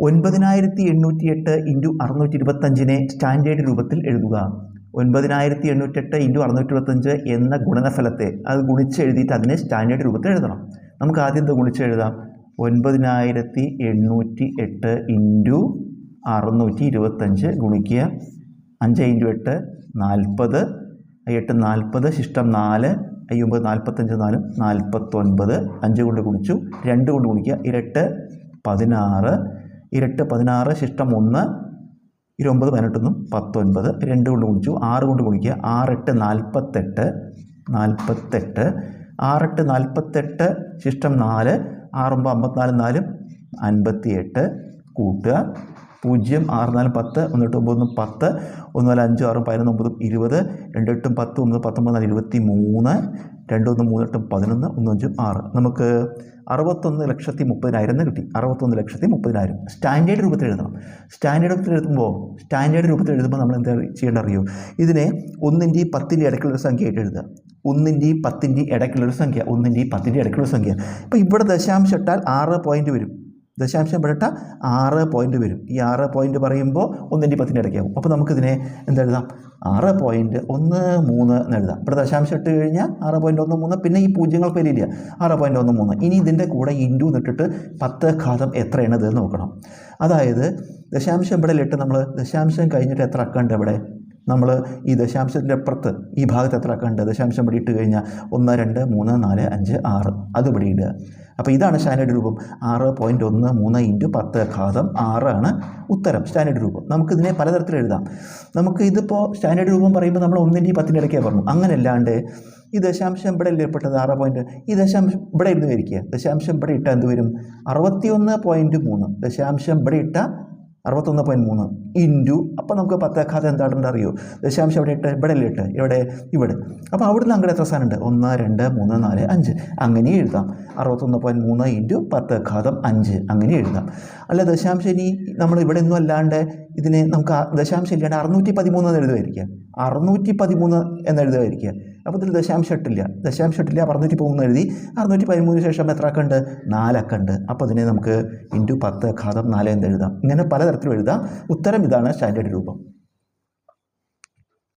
ഒൻപതിനായിരത്തി എണ്ണൂറ്റി എട്ട് ഇന്റു അറുന്നൂറ്റി ഇരുപത്തഞ്ചിനെ സ്റ്റാൻഡേർഡ് രൂപത്തിൽ എഴുതുക. ഒൻപതിനായിരത്തി എണ്ണൂറ്റെട്ട് ഇന്റു അറുന്നൂറ്റി ഇരുപത്തഞ്ച് എന്ന ഗുണനഫലത്തെ അത് ഗുണിച്ച് എഴുതിയിട്ട് അതിനെ സ്റ്റാൻഡേർഡ് രൂപത്തിൽ എഴുതണം. നമുക്ക് ആദ്യം എന്താ ഗുണിച്ച് എഴുതാം ഒൻപതിനായിരത്തി എണ്ണൂറ്റി എട്ട് ഇന്റു അറുന്നൂറ്റി ഇരുപത്തഞ്ച് ഗുണിക്കുക. അഞ്ച് ഇന്റു എട്ട് നാൽപ്പത്. എട്ട് നാൽപ്പത് ശിഷ്ടം നാല്. അയ്യൊമ്പത് നാൽപ്പത്തഞ്ച് നാലും നാൽപ്പത്തൊൻപത്. അഞ്ച് കൊണ്ട് ഗുണിച്ചു രണ്ട് കൊണ്ട് ഗുണിക്കുക. ഇരട്ട് പതിനാറ്. ഇരട്ട് പതിനാറ് ശിഷ്ടം ഒന്ന് ഇരുപത് പതിനെട്ടൊന്നും പത്തൊൻപത് രണ്ട് കൊണ്ട് ഗുണിച്ചു ആറ് കൊണ്ട് ഗുണിക്കുക ആറെട്ട് നാൽപ്പത്തെട്ട് നാൽപ്പത്തെട്ട് ആറെട്ട് നാൽപ്പത്തെട്ട് ശിഷ്ടം നാല് ആറൊമ്പത് അമ്പത്തിനാല് നാലും അൻപത്തിയെട്ട് കൂട്ടുക പൂജ്യം ആറ് നാല് പത്ത് ഒന്നെട്ട് ഒമ്പത് പത്ത് ഒന്ന് നാല് അഞ്ചും ആറും പതിനൊന്ന് ഒമ്പതും ഇരുപത് രണ്ടെട്ടും പത്ത് ഒന്ന് പത്തൊമ്പത് നാല് ഇരുപത്തി മൂന്ന് രണ്ടൊന്ന് മൂന്നെട്ടും പതിനൊന്ന് ഒന്ന് അഞ്ചും ആറ്. നമുക്ക് അറുപത്തൊന്ന് ലക്ഷത്തി മുപ്പതിനായിരം എന്ന് കിട്ടി. അറുപത്തൊന്ന് ലക്ഷത്തി മുപ്പതിനായിരം. സ്റ്റാൻഡേർഡ് രൂപത്തിൽ എഴുതണം. സ്റ്റാൻഡേർഡ് രൂപത്തിൽ എഴുതുമ്പോൾ സ്റ്റാൻഡേർഡ് രൂപത്തിൽ എഴുതുമ്പോൾ നമ്മൾ എന്താ ചെയ്യേണ്ട അറിയോ ഇതിനെ ഒന്നിന്റെയും പത്തിന്റെ ഇടയ്ക്കുള്ള ഒരു സംഖ്യയായിട്ട് എഴുതുക. ഒന്നിന്റെയും പത്തിന്റെ ഇടയ്ക്കുള്ളൊരു സംഖ്യ. ഒന്നിന്റെയും പത്തിന്റെ ഇടയ്ക്കുള്ള സംഖ്യ. ഇപ്പോൾ ഇവിടെ ദശാംശം ഇട്ടാൽ ആറ് പോയിന്റ് വരും. ദശാംശം പെട്ട ആറ് പോയിന്റ് വരും. ഈ ആറ് പോയിന്റ് പറയുമ്പോൾ ഒന്നിന്റെ പത്തിന്റെ ഇടയ്ക്കാവും. അപ്പോൾ നമുക്കിതിനെ എന്താ എഴുതാം? ആറ് പോയിന്റ് ഒന്ന് മൂന്ന് എന്ന് എഴുതാം. ഇവിടെ ദശാംശം ഇട്ട് കഴിഞ്ഞാൽ ആറ് പോയിന്റ് ഒന്ന് മൂന്ന് പിന്നെ ഈ പൂജ്യങ്ങൾ പേരില്ല. ആറ് പോയിന്റ് ഒന്ന് മൂന്ന്. ഇനി ഇതിന്റെ കൂടെ ഇന്റു എന്നിട്ടിട്ട് പത്ത് ഘാതം എത്രയാണ് ഇത് നോക്കണം. അതായത് ദശാംശം ഇവിടെ ഇട്ട് നമ്മൾ ദശാംശം കഴിഞ്ഞിട്ട് എത്ര അക്കമുണ്ട് ഇവിടെ? നമ്മൾ ഈ ദശാംശത്തിന്റെ അപ്പുറത്ത് ഈ ഭാഗത്ത് എത്ര കണ്ട് ദശാംശം ഇവിടെ ഇട്ട് കഴിഞ്ഞാൽ ഒന്ന് രണ്ട് മൂന്ന് നാല് അഞ്ച് ആറ്. അത് ഇവിടെ ഇടുക. അപ്പോൾ ഇതാണ് സ്റ്റാൻഡേർഡ് രൂപം. ആറ് പോയിന്റ് ഒന്ന് മൂന്ന് ഇന്റു പത്ത് ഘാതം ആറാണ് ഉത്തരം സ്റ്റാൻഡേർഡ് രൂപം. നമുക്കിതിനെ പലതരത്തിൽ എഴുതാം. നമുക്ക് ഇതിപ്പോൾ സ്റ്റാൻഡേർഡ് രൂപം പറയുമ്പോൾ നമ്മൾ ഒന്നിന്റെയും പത്തിന്റെ ഇടയ്ക്കേ പറഞ്ഞു അങ്ങനെയല്ലാണ്ട് ഈ ദശാംശം ഇവിടെ അല്ലേ പെട്ടത്? ആറ് പോയിന്റ് ഈ ദശാംശം ഇവിടെ ഇരുന്ന് വരിക്കുക ദശാംശം ഇവിടെ ഇട്ടാൽ എന്ത് വരും? അറുപത്തിയൊന്ന് പോയിന്റ് മൂന്ന്. ദശാംശം ഇവിടെ ഇട്ടാൽ അറുപത്തൊന്ന് പോയിന്റ് മൂന്ന്. ഇന്റു. അപ്പോൾ നമുക്ക് പത്തേക്കാതെ എന്താണെന്ന് അറിയോ? ദശാംശം എവിടെ ഇട്ട് ഇവിടെ അല്ലേ ഇട്ട്? ഇവിടെ ഇവിടെ. അപ്പോൾ അവിടുന്ന് അങ്ങോട്ട് എത്ര സ്ഥാനമുണ്ട് ഒന്ന് രണ്ട് മൂന്ന് നാല് അഞ്ച്. അങ്ങനെ എഴുതാം. അറുപത്തൊന്ന് പോയിന്റ് മൂന്ന് ഇന്റു പത്തേക്കാതം അഞ്ച്. അങ്ങനെ എഴുതാം. അല്ല ദശാംശം ഇനി നമ്മൾ ഇവിടെ ഒന്നും അല്ലാണ്ട് ഇതിനെ നമുക്ക് ദശാംശം ഇല്ലാണ്ട് അറുന്നൂറ്റി പതിമൂന്ന് എന്ന് എഴുതുമായിരിക്കാം. അറുന്നൂറ്റി പതിമൂന്ന് എന്ന് എഴുതുമായിരിക്കുക അപ്പോൾ ഇതിൽ ദശാംശം എട്ടില്ല. ദശാംശം എട്ടില്ല അറുന്നൂറ്റി പതിമൂന്ന് എഴുതി. അറുന്നൂറ്റി പതിമൂന്നിന് ശേഷം എത്ര അക്കമുണ്ട്? നാലക്കുണ്ട് അപ്പോൾ ഇതിനെ നമുക്ക് ഇന്റു പത്ത് ഘാതം നാല് എന്ന് എഴുതാം. ഇങ്ങനെ പലതരത്തിലും എഴുതാം. ഉത്തരം ഇതാണ് സ്റ്റാൻഡേർഡ് രൂപം.